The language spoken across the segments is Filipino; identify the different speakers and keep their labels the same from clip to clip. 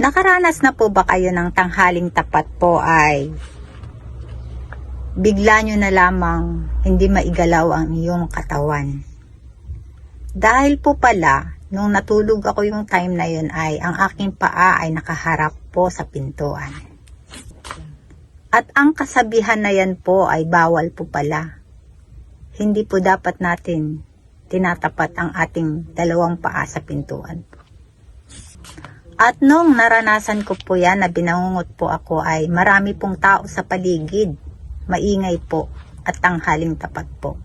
Speaker 1: Nakaranas na po ba kayo ng tanghaling tapat po ay bigla nyo na lamang hindi maigalaw ang iyong katawan? Dahil po pala, nung natulog ako yung time na yun ay ang aking paa ay nakaharap po sa pintuan. At ang kasabihan na yan po ay bawal po pala. Hindi po dapat natin tinatapat ang ating dalawang paa sa pintuan. At nung naranasan ko po yan na binangungot po ako ay marami pong tao sa paligid. Maingay po at tanghaling tapat po.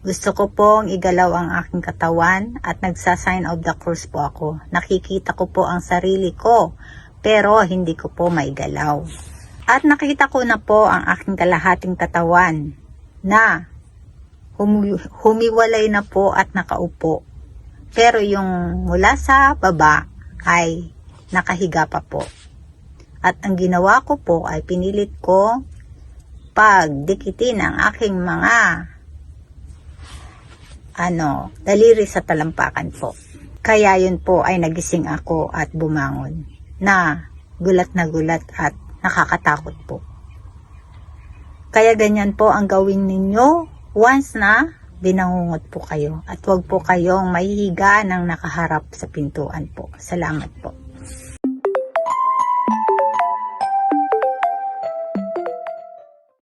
Speaker 1: Gusto ko pong igalaw ang aking katawan at nagsa-sign of the cross po ako. Nakikita ko po ang sarili ko pero hindi ko po maigalaw. At nakita ko na po ang aking kalahating katawan na humi- humiwalay na po at nakaupo. Pero yung mula sa baba ay nakahiga pa po. At ang ginawa ko po ay pinilit ko pagdikitin ang aking mga ano, daliri sa talampakan po. Kaya yun po ay nagising ako at bumangon na gulat na gulat at nakakatakot po. Kaya ganyan po ang gawin ninyo once na binangungot po kayo at wag po kayong mahihiga ng nakaharap sa pintuan po. Salamat po.